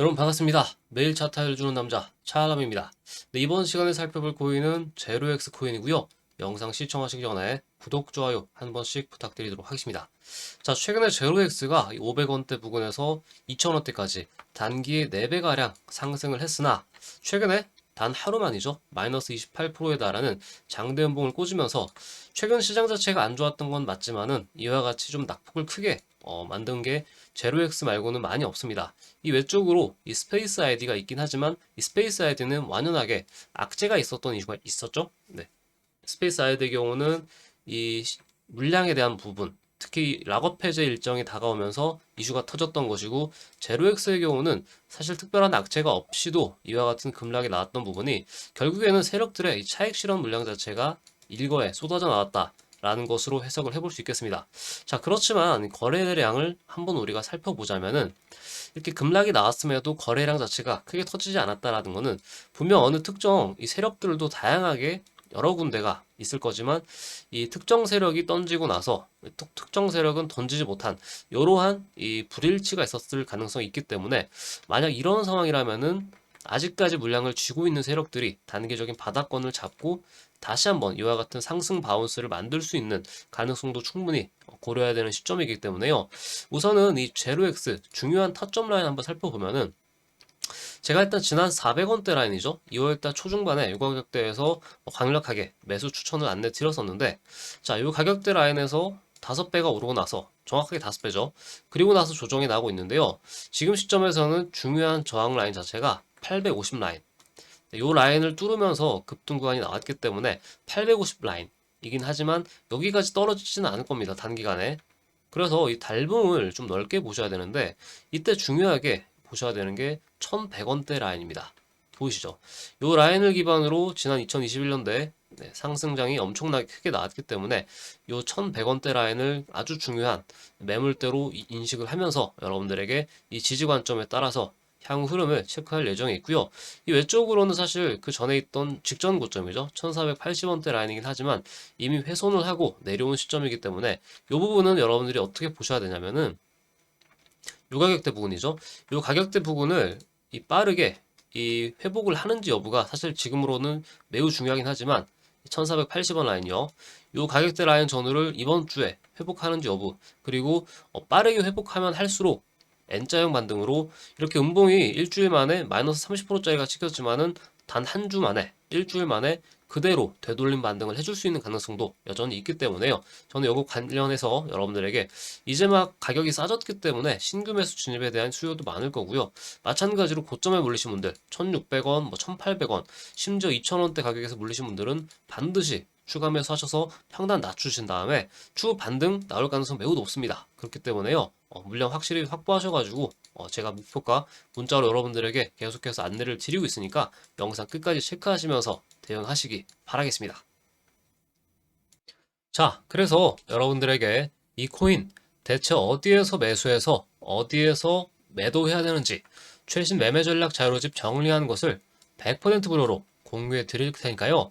여러분 반갑습니다. 매일 차타를 주는 남자 차람입니다. 네, 이번 시간에 살펴볼 코인은 제로엑스 코인이고요. 영상 시청하시기 전에 구독, 좋아요 한 번씩 부탁드리도록 하겠습니다. 자, 최근에 제로엑스가 500원대 부근에서 2000원대까지 단기에 4배가량 상승을 했으나 최근에 단 하루만이죠. 마이너스 28%에 달하는 장대 연봉을 꽂으면서 최근 시장 자체가 안 좋았던 건 맞지만은 이와 같이 좀 낙폭을 크게 어, 만든 게 제로엑스 말고는 많이 없습니다. 이 외쪽으로 이 스페이스 아이디가 있긴 하지만 이 스페이스 아이디는 완연하게 악재가 있었던 이유가 있었죠. 네. 스페이스 아이디의 경우는 이 시- 물량에 대한 부분, 특히 락업 해제 일정이 다가오면서 이슈가 터졌던 것이고 제로엑스의 경우는 사실 특별한 악재가 없이도 이와 같은 급락이 나왔던 부분이 결국에는 세력들의 이 차익 실현 물량 자체가 일거에 쏟아져 나왔다 라는 것으로 해석을 해볼 수 있겠습니다. 자, 그렇지만 거래량을 한번 우리가 살펴보자면은 이렇게 급락이 나왔음에도 거래량 자체가 크게 터지지 않았다라는 것은 분명 어느 특정 이 세력들도 다양하게 여러 군데가 있을 거지만 이 특정 세력이 던지고 나서 특- 특정 세력은 던지지 못한 이러한 이 불일치가 있었을 가능성이 있기 때문에 만약 이런 상황이라면은 아직까지 물량을 쥐고 있는 세력들이 단기적인 바닥권을 잡고 다시 한번 이와 같은 상승 바운스를 만들 수 있는 가능성도 충분히 고려해야 되는 시점이기 때문에요. 우선은 이 제로엑스 중요한 타점 라인 한번 살펴보면은 제가 일단 지난 400원대 라인이죠. 2월달 초중반에 이 가격대에서 강력하게 매수 추천을 안내 드렸었는데 자, 이 가격대 라인에서 5배가 오르고 나서 정확하게 5배죠. 그리고 나서 조정이 나오고 있는데요. 지금 시점에서는 중요한 저항 라인 자체가 850 라인. 이 라인을 뚫으면서 급등 구간이 나왔기 때문에 850 라인 이긴 하지만 여기까지 떨어지지는 않을 겁니다. 단기간에. 그래서 이 달봉을 좀 넓게 보셔야 되는데 이때 중요하게 보셔야 되는 게 1100원대 라인입니다. 보이시죠? 이 라인을 기반으로 지난 2021년도에 상승장이 엄청나게 크게 나왔기 때문에 이 1100원대 라인을 아주 중요한 매물대로 이- 인식을 하면서 여러분들에게 이 지지 관점에 따라서 향후 흐름을 체크할 예정에 있고요. 이 외쪽으로는 사실 그 전에 있던 직전 고점이죠. 1480원대 라인이긴 하지만 이미 훼손을 하고 내려온 시점이기 때문에 이 부분은 여러분들이 어떻게 보셔야 되냐면은 요 가격대 부분이죠. 요 가격대 부분을 이 빠르게 이 회복을 하는지 여부가 사실 지금으로는 매우 중요하긴 하지만 1480원 라인이요. 요 가격대 라인 전후를 이번 주에 회복하는지 여부 그리고 어, 빠르게 회복하면 할수록 N자형 반등으로 이렇게 음봉이 일주일 만에 마이너스 30%짜리가 찍혔지만은 단 한 주 만에 일주일 만에 그대로 되돌림 반등을 해줄 수 있는 가능성도 여전히 있기 때문에요. 저는 이거 관련해서 여러분들에게 이제 막 가격이 싸졌기 때문에 신규 매수 진입에 대한 수요도 많을 거고요. 마찬가지로 고점에 물리신 분들 1,600원, 뭐 1,800원, 심지어 2,000원대 가격에서 물리신 분들은 반드시 추가 매수하셔서 평단 낮추신 다음에 추후 반등 나올 가능성 매우 높습니다. 그렇기 때문에요. 어, 물량 확실히 확보하셔가지고 어, 제가 목표가 문자로 여러분들에게 계속해서 안내를 드리고 있으니까 영상 끝까지 체크하시면서 대응하시기 바라겠습니다. 자, 그래서 여러분들에게 이 코인 대체 어디에서 매수해서 어디에서 매도해야 되는지 최신 매매 전략 자료집 정리한 것을 100% 무료로 공유해 드릴 테니까요.